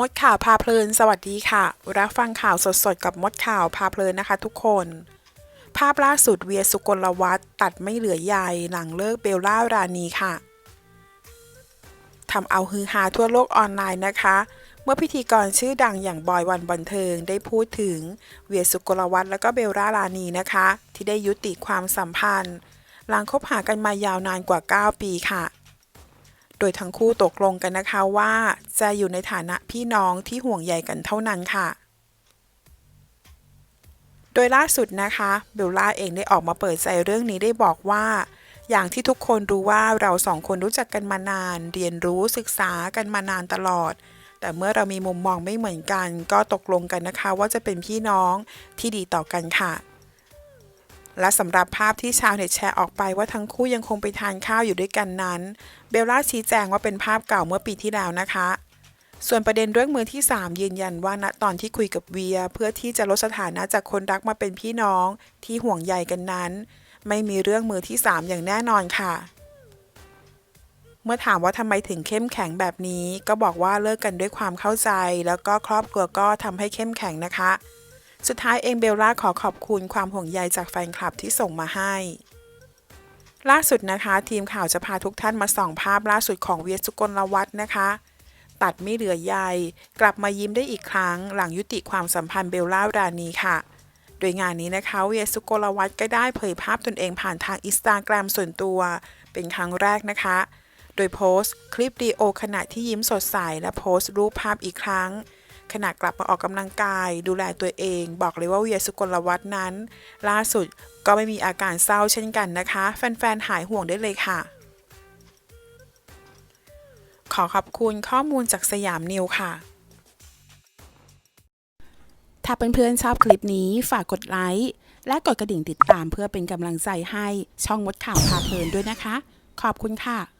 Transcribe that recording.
มดข่าวพาเพลิน สวัสดีค่ะ รับฟังข่าวสดๆ กับมดข่าวพาเพลินนะคะทุกคน ภาพล่าสุดเวียสุกลวัฒน์ตัดไม่เหลือใยหลังเลิกเบลล่ารานีค่ะทำเอาฮือฮาทั่วโลกออนไลน์นะคะ เมื่อพิธีกรชื่อดังอย่างบอยวันบันเทิงได้พูดถึงเวียสุกลวัฒน์และก็เบลล่ารานีนะคะ ที่ได้ยุติความสัมพันธ์ หลังคบหากันมายาวนานกว่า 9 ปีค่ะ โดยทั้งคู่ตกลงกันนะคะว่า จะอยู่ในฐานะพี่น้องที่ห่วงใยกันเท่านั้นค่ะ โดยล่าสุดนะคะเบลล่าเองได้ออกมาเปิดใจเรื่องนี้ได้บอกว่า อย่างที่ทุกคนรู้ว่าเราสองคนรู้จักกันมานาน เรียนรู้ศึกษากันมานานตลอด แต่เมื่อเรามีมุมมองไม่เหมือนกัน ก็ตกลงกันนะคะว่าจะเป็นพี่น้องที่ดีต่อกันค่ะ และสำหรับภาพที่ชาวเน็ตแชร์ออกไปว่าทั้งคู่ยังคงไปทานข้าวอยู่ด้วยกันนั้น เบลล่าชี้แจงว่าเป็นภาพเก่าเมื่อปีที่แล้วนะคะ ส่วนประเด็นเรื่องมือที่ 3 ยืนยันว่าณตอนที่คุยกับเวีย เพื่อที่จะลดสถานะจากคนรักมาเป็นพี่น้องที่ห่วงใยกันนั้น ไม่มีเรื่องมือที่ 3 อย่างแน่นอนค่ะ เมื่อถามว่าทำไมถึงเข้มแข็งแบบนี้ ก็บอกว่าเลิกกันด้วยความเข้าใจ แล้วก็ครอบครัวก็ทำให้เข้มแข็งนะคะ สุดท้ายเองเบลล่าขอขอบคุณความห่วงใยจากแฟนคลับที่ส่งมาให้ ล่าสุดนะคะ ทีมข่าวจะพาทุกท่านมาส่องภาพล่าสุดของเวียสุกลวัฒน์นะคะ ตัดไม่เหลือใยกลับมายิ้มได้อีกครั้ง หลังยุติความสัมพันธ์เบลล่ารานีค่ะ โดยงานนี้นะคะ เวียสุกลวัฒน์ก็ได้เผยภาพตนเองผ่านทางอินสตาแกรมส่วนตัว เป็นครั้งแรกนะคะ โดยโพสต์ คลิปดีโอขณะที่ยิ้มสดใสและโพสต์รูปภาพอีกครั้ง ขณะกลับมาออกกำลังกาย ดูแลตัวเอง บอกเลยว่าเวียสุกลวัฒน์นั้น ล่าสุดก็ไม่มีอาการเศร้าเช่นกันนะคะ แฟนๆ หายห่วงได้เลยค่ะ ขอขอบคุณข้อมูลจากสยามนิวค่ะ ถ้าเพื่อนๆชอบคลิปนี้ฝากกดไลค์และกดกระดิ่งติดตามเพื่อเป็นกำลังใจให้ช่องมดข่าวพาเพลินด้วยนะคะ ขอบคุณค่ะ